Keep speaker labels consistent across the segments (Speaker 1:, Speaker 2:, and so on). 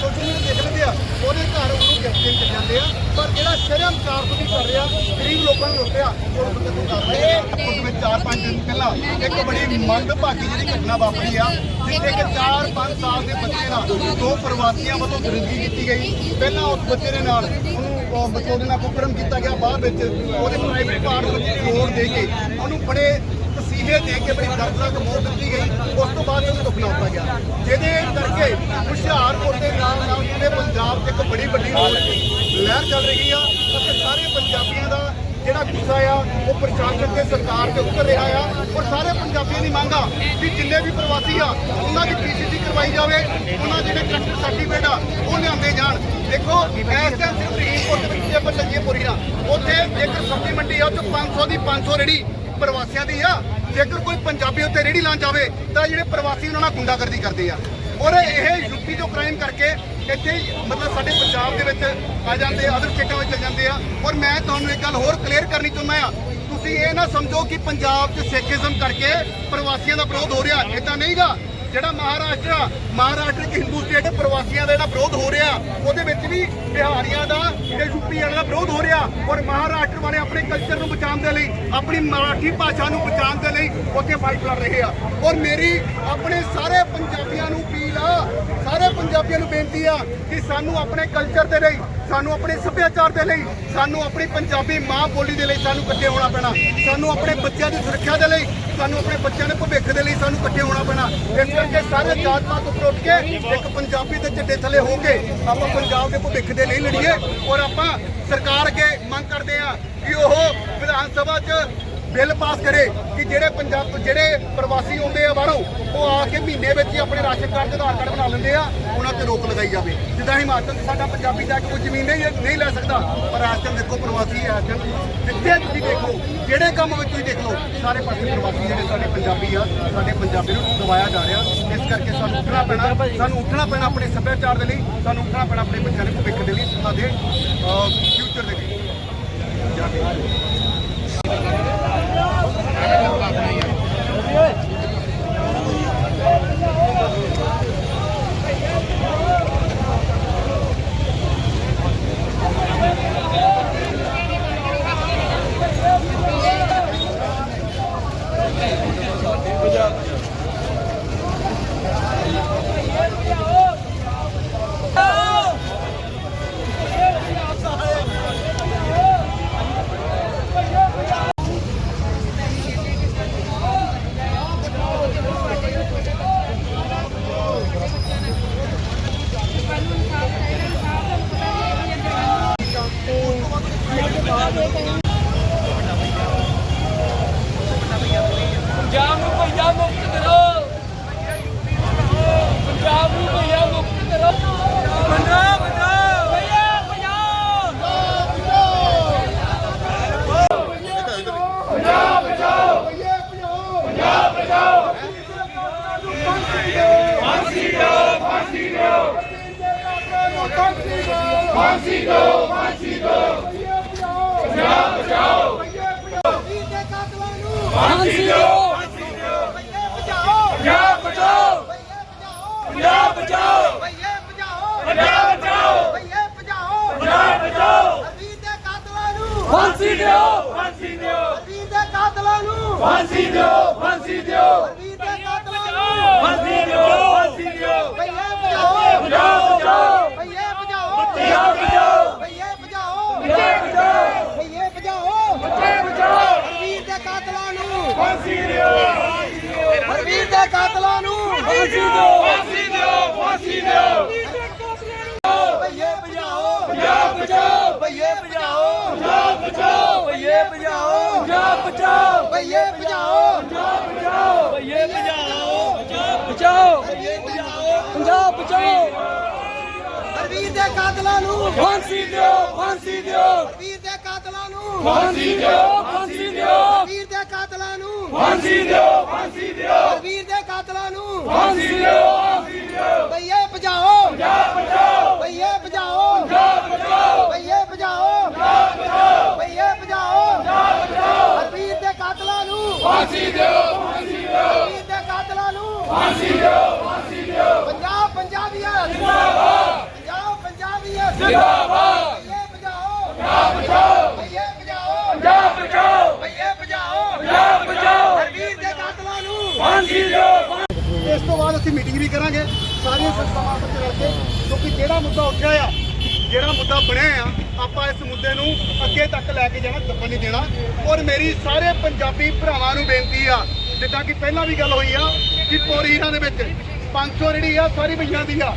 Speaker 1: Social media ਦੇਖ ਲੈਂਦੇ ਆ, ਉਹਦੇ ਘਰ ਉਹਨੂੰ ਗਿਫਟ ਦੇਣ ਜਾਂਦੇ ਆ, ਪਰ ਜਿਹੜਾ ਸ਼ਰਮ ਚਾਰ ਕਰ ਰਿਹਾ, ਗਰੀਬ ਲੋਕਾਂ ਨੂੰ ਲੁੱਟਿਆ ਉਹ ਬੰਦੇ ਕਰ ਰਹੇ ਉਸ ਵਿੱਚ 4-5 ਦਿਨ ਪਹਿਲਾਂ ਇੱਕ ਬੜੀ ਮੰਦਭਾਗੀ ਜਿਹੜੀ ਘਟਨਾ ਵਾਪਰੀ ਆ, ਜਿੱਥੇ ਕਿ 4-5 ਸਾਲ ਦੇ ਬੱਚੇ ਨਾਲ ਦੋ ਪ੍ਰਵਾਸੀਆਂ ਵੱਲੋਂ ਦਰਿੰਦਗੀ ਕੀਤੀ ਗਈ। ਪਹਿਲਾਂ ਉਸ ਬੱਚੇ ਦੇ ਨਾਲ ਉਹਨੂੰ, ਉਹ ਬੱਚੇ ਦੇ ਨਾਲ ਕੁਕਰਮ ਕੀਤਾ ਗਿਆ, ਬਾਅਦ ਵਿੱਚ ਉਹਦੇ ਪ੍ਰਾਈਵੇਟ ਪਾਰਟ ਵਿੱਚ ਲੋਨ ਦੇ ਕੇ ਉਹਨੂੰ ਬੜੇ ਤਸੀਹੇ ਦੇ ਕੇ ਬੜੀ ਦਰਦਨਾਕ ਮੌਤ ਦਿੱਤੀ ਗਈ, ਉਸ ਤੋਂ ਬਾਅਦ ਉਹਨੂੰ ਰੁਕਣਾ ਪੈ ਗਿਆ। ਜਿਹਦੇ ਕਰਕੇ ਹੁਸ਼ਿਆਰਪੁਰ ਦੇ ਨਾਲ ਨਾਲ ਪੂਰੇ ਪੰਜਾਬ 'ਚ ਇੱਕ ਬੜੀ ਵੱਡੀ ਲਹਿਰ ਚੱਲ ਰਹੀ ਆ, ਅਤੇ ਸਾਰੇ ਪੰਜਾਬੀਆਂ ਦਾ ਜਿਹੜਾ ਗੁੱਸਾ ਆ, ਉਹ ਪ੍ਰਸ਼ਾਸਨ ਤੇ ਸਰਕਾਰ ਤੇ ਉੱਤਰ ਰਿਹਾ ਆ, ਔਰ ਸਾਰੇ ਪੰਜਾਬੀਆਂ ਦੀ ਮੰਗ ਆ ਵੀ ਜਿੰਨੇ ਵੀ ਪ੍ਰਵਾਸੀ ਆ, ਉਹਨਾਂ ਦੀ ਪੀਸੀਸੀ ਕਰਵਾਈ ਜਾਵੇ, ਉਹਨਾਂ ਜਿਹੜੇ ਕਰੈਕਟਰ ਸਰਟੀਫਿਕੇਟ ਆ, ਉਹ ਲਿਆਂਦੇ ਜਾਣ। ਦੇਖੋ, ਇਸ ਟਾਈਮ ਸਿਰਫ ਰਹੀਮਪੁਰ ਦੇ ਵਿੱਚ ਜੇ ਆਪਾਂ ਚੱਲੀਏ ਪੂਰੀ ਨਾ ਉੱਥੇ ਜੇਕਰ ਸਬਜ਼ੀ ਮੰਡੀ ਆ, ਉੱਥੇ 'ਚ 500 ਦੀ 500 ਰੇੜੀ ਪ੍ਰਵਾਸੀਆਂ ਦੀ ਆ। ਜੇਕਰ ਕੋਈ ਪੰਜਾਬੀ ਉੱਤੇ ਰੇੜੀ ਲਾਉਣ ਜਾਵੇ, ਤਾਂ ਜਿਹੜੇ ਪ੍ਰਵਾਸੀ ਉਹਨਾਂ ਨਾਲ ਗੁੰਡਾਗਰਦੀ ਕਰਦੇ ਆ। ਔਰ ਇਹ ਯੂਪੀ ਤੋਂ ਕ੍ਰਾਈਮ ਕਰਕੇ ਇੱਥੇ ਮਤਲਬ ਸਾਡੇ ਪੰਜਾਬ ਦੇ ਵਿੱਚ ਆ ਜਾਂਦੇ ਆ ਅਦਰ ਸਟੇਟਾਂ ਵਿੱਚ ਚਲ ਜਾਂਦੇ ਆ। ਔਰ ਮੈਂ ਤੁਹਾਨੂੰ ਇੱਕ ਗੱਲ ਹੋਰ ਕਲੀਅਰ ਕਰਨੀ ਚਾਹੁੰਦਾ ਆ। ਤੁਸੀਂ ਇਹ ਨਾ ਸਮਝੋ ਕਿ ਪੰਜਾਬ 'ਚ ਸਿੱਖੀਜ਼ਮ ਕਰਕੇ ਪ੍ਰਵਾਸੀਆਂ ਦਾ ਵਿਰੋਧ ਹੋ ਰਿਹਾ ਇਦਾਂ ਨਹੀਂਗਾ ਜਿਹੜਾ ਮਹਾਰਾਸ਼ਟਰ ਆ, ਮਹਾਰਾਸ਼ਟਰ ਇੱਕ ਹਿੰਦੂ ਸਟੇਟ ਪ੍ਰਵਾਸੀਆਂ ਦਾ ਜਿਹੜਾ ਵਿਰੋਧ ਹੋ ਰਿਹਾ ਉਹਦੇ ਵਿੱਚ ਵੀ ਬਿਹਾਰੀਆਂ ਦਾ ਤੇ ਯੂਪੀ ਵਾਲਿਆਂ ਦਾ ਵਿਰੋਧ ਹੋ ਰਿਹਾ ਔਰ ਮਹਾਰਾਸ਼ਟਰ ਵਾਲੇ ਆਪਣੇ ਕਲਚਰ ਨੂੰ ਬਚਾਉਣ ਦੇ ਲਈ ਆਪਣੀ ਮਰਾਠੀ ਭਾਸ਼ਾ ਨੂੰ ਬਚਾਉਣ ਦੇ ਲਈ ਉੱਥੇ ਫਾਈਟ ਲੜ ਰਹੇ ਆ। ਔਰ ਮੇਰੀ ਆਪਣੇ ਸਾਰੇ ਪੰਜਾਬੀਆਂ ਨੂੰ ਅਪੀਲ ਆ ਸਾਰੇ ਪੰਜਾਬੀਆਂ ਨੂੰ ਬੇਨਤੀ ਆ ਕਿ ਸਾਨੂੰ ਆਪਣੇ ਕਲਚਰ ਦੇ ਲਈ ਸਾਨੂੰ ਆਪਣੇ ਸੱਭਿਆਚਾਰ ਦੇ ਲਈ, ਸਾਨੂੰ ਆਪਣੀ ਪੰਜਾਬੀ ਮਾਂ ਬੋਲੀ ਦੇ ਲਈ ਸਾਨੂੰ ਇਕੱਠੇ ਹੋਣਾ ਪੈਣਾ। ਸਾਨੂੰ ਆਪਣੇ ਬੱਚਿਆਂ ਦੀ ਸੁਰੱਖਿਆ ਦੇ ਲਈ, ਸਾਨੂੰ ਆਪਣੇ ਬੱਚਿਆਂ ਦੇ ਭਵਿੱਖ ਦੇ ਲਈ ਸਾਨੂੰ ਇਕੱਠੇ ਹੋਣਾ ਪੈਣਾ। ਇਸ ਕਰਕੇ ਸਾਰੇ ਜਾਤ ਪਾਤ ਉੱਪਰ ਉੱਠ ਕੇ ਇੱਕ ਪੰਜਾਬੀ ਦੇ ਝੰਡੇ ਥੱਲੇ ਹੋ ਕੇ ਆਪਾਂ ਪੰਜਾਬ ਦੇ ਭਵਿੱਖ ਦੇ ਲਈ ਲੜੀਏ ਔਰ ਆਪਾਂ ਸਰਕਾਰ ਅੱਗੇ ਮੰਗ ਕਰਦੇ ਆ ਕਿ ਉਹ ਵਿਧਾਨ ਸਭਾ 'ਚ ਬਿੱਲ ਪਾਸ ਕਰੇ ਕਿ ਜਿਹੜੇ ਪੰਜਾਬ ਜਿਹੜੇ ਪ੍ਰਵਾਸੀ ਆਉਂਦੇ ਆ ਬਾਹਰੋਂ, ਉਹ ਆ ਕੇ ਮਹੀਨੇ ਵਿੱਚ ਹੀ ਆਪਣੇ ਰਾਸ਼ਨ ਕਾਰਡ ਤੇ ਆਧਾਰ ਕਾਰਡ ਬਣਾ ਲੈਂਦੇ ਆ, ਉਹਨਾਂ ਤੇ ਰੋਕ ਲਗਾਈ ਜਾਵੇ। ਜਿੱਦਾਂ ਹਿਮਾਚਲ 'ਚ ਸਾਡਾ ਪੰਜਾਬੀ ਜਾ ਕੇ ਕੋਈ ਜ਼ਮੀਨ ਨਹੀਂ ਨਹੀਂ ਲੈ ਸਕਦਾ। ਪਰ ਇਸ ਟਾਈਮ ਦੇਖੋ ਪ੍ਰਵਾਸੀ ਇਸ ਟਾਈਮ ਜਿੱਥੇ ਤੁਸੀਂ ਦੇਖੋ, ਜਿਹੜੇ ਕੰਮ ਵਿੱਚ ਤੁਸੀਂ ਦੇਖ ਲਓ, ਸਾਰੇ ਪਾਸੇ ਪ੍ਰਵਾਸੀ ਜਿਹੜੇ ਸਾਡੇ ਪੰਜਾਬੀ ਆ, ਸਾਡੇ ਪੰਜਾਬੀ ਨੂੰ ਦਬਾਇਆ ਜਾ ਰਿਹਾ। ਇਸ ਕਰਕੇ ਸਾਨੂੰ ਉੱਠਣਾ ਪੈਣਾ, ਸਾਨੂੰ ਉੱਠਣਾ ਪੈਣਾ ਆਪਣੇ ਸੱਭਿਆਚਾਰ ਦੇ ਲਈ, ਸਾਨੂੰ ਉੱਠਣਾ ਪੈਣਾ ਆਪਣੇ ਬੱਚਿਆਂ ਦੇ ਭਵਿੱਖ ਦੇ ਲਈ, ਉਹਨਾਂ ਦੇ ਫਿਊਚਰ ਦੇ ਲਈ ਜਾ ਕੇ
Speaker 2: ਪੰਜਾਬ ਨੂੰ ਭਈਆ ਮੁਕਤ ਕਰੋ ਪੰਜਾਬ ਨੂੰ ਭਈਆ ਮੁਕਤ ਕਰੋ ਪੰਜਾਬ ਪੰਜਾਬ ਭਈਆ ਪੰਜਾਬ ਫਾਂਸੀ ਦਿਓ ਪੰਜਾਬ ਬਚਾਓ ਪੰਜਾਬ ਬਚਾਓ ਪੰਜਾਬ ਬਚਾਓ ਪੰਜਾਬ ਬਚਾਓ ਫਾਂਸੀ ਦਿਓ ਫਾਂਸੀ ਦਿਓ ਫਾਂਸੀ ਦਿਓ ਫਾਂਸੀ ਦਿਓ ਫਾਂਸੀ ਦਿਓ ਫਾਂਸੀ ਦਿਓ ਪੰਜਾਬ ਬਚਾਓ ਪੰਜਾਬ ਬਚਾਓ ਫਾਂਸੀ ਦਿਓ
Speaker 3: ਹਰਵੀਰ ਦੇ ਕਾਤਲਾਂ ਨੂੰ
Speaker 2: ਫਾਂਸੀ ਦਿਓ ਫਾਂਸੀ ਦਿਓ ਫਾਂਸੀ ਦਿਓ
Speaker 3: ਭਈਏ ਭਜਾਓ
Speaker 2: ਪੰਜਾਬ ਬਚਾਓ
Speaker 3: ਭਈਏ ਭਜਾਓ
Speaker 2: ਪੰਜਾਬ ਬਚਾਓ
Speaker 3: ਭਈਏ ਭਜਾਓ
Speaker 2: ਪੰਜਾਬ ਬਚਾਓ
Speaker 3: ਭਈਏ ਭਜਾਓ
Speaker 2: ਪੰਜਾਬ ਬਚਾਓ ਭਈਏ ਬਚਾਓ ਪੰਜਾਬ ਬਚਾਓ ਪੰਜਾਬ ਬਚਾਓ
Speaker 3: ਹਰਵੀਰ ਦੇ ਕਾਤਲਾਂ ਨੂੰ।
Speaker 2: ਫਾਂਸੀ ਦਿਓ ਫਾਂਸੀ ਦਿਓ।
Speaker 3: ਹਰਵੀਰ ਦੇ ਕਾਤਲਾਂ ਨੂੰ।
Speaker 2: ਫਾਂਸੀ ਦਿਓ ਫਾਂਸੀ ਦਿਓ।
Speaker 3: ਹਰਵੀਰ ਦੇ ਕਾਤਲਾਂ ਨੂੰ।
Speaker 2: ਫਾਂਸੀ ਦਿਓ ਫਾਂਸੀ ਦਿਓ।
Speaker 3: ਹਰਵੀਰ ਦੇ ਕਾਤਲਾਂ ਨੂੰ।
Speaker 2: ਫਾਂਸੀ ਦਿਓ ਫਾਂਸੀ ਦਿਓ।
Speaker 3: ਭਈਏ ਭਜਾਓ।
Speaker 2: ਪੰਜਾਬ ਬਚਾਓ।
Speaker 3: ਭਈਏ ਭਜਾਓ।
Speaker 2: ਪੰਜਾਬ ਬਚਾਓ।
Speaker 3: ਭਈਏ ਭਜਾਓ।
Speaker 2: ਪੰਜਾਬ ਬਚਾਓ।
Speaker 3: ਭਈਏ ਭਜਾਓ।
Speaker 2: ਪੰਜਾਬ ਬਚਾਓ।
Speaker 3: ਹਰਵੀਰ ਦੇ ਕਾਤਲਾਂ ਨੂੰ।
Speaker 2: ਫਾਂਸੀ ਦਿਓ ਫਾਂਸੀ ਦਿਓ।
Speaker 3: ਹਰਵੀਰ ਦੇ ਕਾਤਲਾਂ ਨੂੰ।
Speaker 2: ਫਾਂਸੀ ਦਿਓ ਫਾਂਸੀ ਦਿਓ
Speaker 3: ਪੰਜਾਬ ਪੰਜਾਬੀਅਤ
Speaker 2: ਜਿੰਦਾਬਾਦ ਜਿੰਦਾਬਾਦ
Speaker 3: ਭਈਏ ਭਜਾਓ ਪੰਜਾਬ ਬਚਾਓ ਭਈਏ ਭਜਾਓ
Speaker 2: ਪੰਜਾਬ ਬਚਾਓ
Speaker 3: ਭਈਏ ਭਜਾਓ
Speaker 2: ਪੰਜਾਬ ਬਚਾਓ
Speaker 3: ਵੀਰ ਦੇ ਕਾਤਲਾਂ ਨੂੰ
Speaker 2: ਫਾਂਸੀ ਦਿਓ
Speaker 1: ਇਸ ਤੋਂ ਬਾਅਦ ਅਸੀਂ ਮੀਟਿੰਗ ਵੀ ਕਰਾਂਗੇ, ਸਾਰੀਆਂ ਸੰਸਥਾਵਾਂ ਵਿੱਚ ਰਲ ਕੇ, ਕਿਉਂਕਿ ਜਿਹੜਾ ਮੁੱਦਾ ਉੱਠਿਆ ਆ, ਜਿਹੜਾ ਮੁੱਦਾ ਬਣਿਆ ਆ, ਆਪਾਂ ਇਸ ਮੁੱਦੇ ਨੂੰ ਅੱਗੇ ਤੱਕ ਲੈ ਕੇ ਜਾਣਾ ਦੱਬਣ ਨਹੀਂ ਦੇਣਾ। ਔਰ ਮੇਰੀ ਸਾਰੇ ਪੰਜਾਬੀ ਭਰਾਵਾਂ ਨੂੰ ਬੇਨਤੀ ਆ, ਜਿੱਦਾਂ ਕਿ ਪਹਿਲਾਂ ਵੀ ਗੱਲ ਹੋਈ ਆ, ਕਿ ਪੋਰੀਆਂ ਦੇ ਵਿੱਚ 500 ਜਿਹੜੀ ਆ, ਸਾਰੀ ਭਈਆਂ ਦੀ ਆ।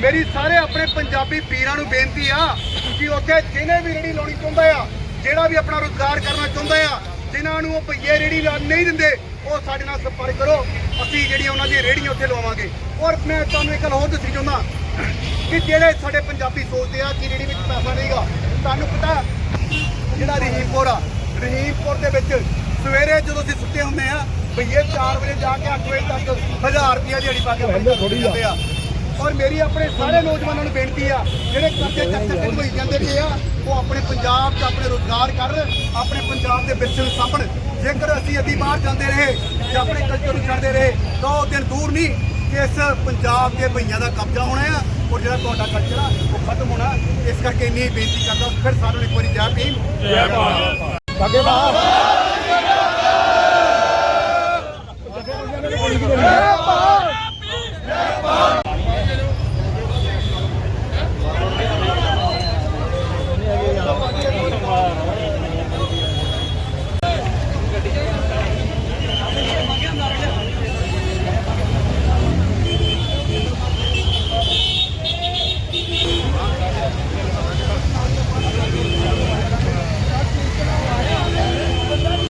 Speaker 1: ਮੇਰੀ ਸਾਰੇ ਆਪਣੇ ਪੰਜਾਬੀ ਵੀਰਾਂ ਨੂੰ ਬੇਨਤੀ ਆ ਕਿ ਉੱਥੇ ਜਿਹਨੇ ਵੀ ਰੇੜੀ ਲਾਉਣੀ ਚਾਹੁੰਦਾ ਆ, ਜਿਹੜਾ ਵੀ ਆਪਣਾ ਰੋਜ਼ਗਾਰ ਕਰਨਾ ਚਾਹੁੰਦਾ ਆ ਜਿਨ੍ਹਾਂ ਨੂੰ ਉਹ ਭਈਏ ਰੇੜੀ ਲਾ ਨਹੀਂ ਦਿੰਦੇ ਉਹ ਸਾਡੇ ਨਾਲ ਸੰਪਰਕ ਕਰੋ। ਅਸੀਂ ਜਿਹੜੀਆਂ ਉਹਨਾਂ ਦੀਆਂ ਰੇੜੀਆਂ ਉੱਥੇ ਲਵਾਵਾਂਗੇ। ਔਰ ਮੈਂ ਤੁਹਾਨੂੰ ਇੱਕ ਗੱਲ ਹੋਰ ਦੱਸਣੀ ਚਾਹੁੰਦਾ ਕਿ ਜਿਹੜੇ ਸਾਡੇ ਪੰਜਾਬੀ ਸੋਚਦੇ ਆ ਕਿ ਰੇੜੀ ਵਿੱਚ ਪੈਸਾ ਨਹੀਂਗਾ ਤੁਹਾਨੂੰ ਪਤਾ ਜਿਹੜਾ ਰਹੀਮਪੁਰ ਆ ਰਹੀਮਪੁਰ ਦੇ ਵਿੱਚ ਸਵੇਰੇ ਜਦੋਂ ਅਸੀਂ ਸੁੱਤੇ ਹੁੰਦੇ ਆ ਭਈਏ 4 ਵਜੇ ਜਾ ਕੇ 8 ਵਜੇ ਤੱਕ 1000 ਰੁਪਏ ਦਿਹਾੜੀ ਪਾ ਕੇ ਜਾਂਦੇ ਆ। ਔਰ ਮੇਰੀ ਆਪਣੇ ਸਾਰੇ ਨੌਜਵਾਨਾਂ ਨੂੰ ਬੇਨਤੀ ਆ ਜਿਹੜੇ ਕਰਜ਼ੇ ਚੱਕਰ ਤੇ ਹੋਈ ਜਾਂਦੇ ਪਏ ਆ ਉਹ ਆਪਣੇ ਪੰਜਾਬ 'ਚ ਆਪਣੇ ਰੋਜ਼ਗਾਰ ਕਰਨ ਆਪਣੇ ਪੰਜਾਬ ਦੇ ਵਿਰਸੇ ਨੂੰ ਸਾਂਭਣ। ਜੇਕਰ ਅਸੀਂ ਅੱਧੀ ਬਾਹਰ ਜਾਂਦੇ ਰਹੇ ਜਾਂ ਆਪਣੇ ਕਲਚਰ ਨੂੰ ਛੱਡਦੇ ਰਹੇ ਤਾਂ ਉਹ ਦਿਨ ਦੂਰ ਨਹੀਂ ਕਿ ਇਸ ਪੰਜਾਬ ਦੇ ਭਈਆਂ ਦਾ ਕਬਜ਼ਾ ਹੋਣਾ ਆ ਔਰ ਜਿਹੜਾ ਤੁਹਾਡਾ ਕਲਚਰ ਆ ਉਹ ਖਤਮ ਹੋਣਾ। ਇਸ ਕਰਕੇ ਇੰਨੀ ਬੇਨਤੀ ਕਰਦਾ ਫਿਰ ਸਾਰਿਆਂ ਨੂੰ ਇੱਕ ਵਾਰੀ ਜੈ ਭੀਮ। ਜੈ ਭਾਰਤ।
Speaker 3: ਅੱਗੇ ਵਾਹ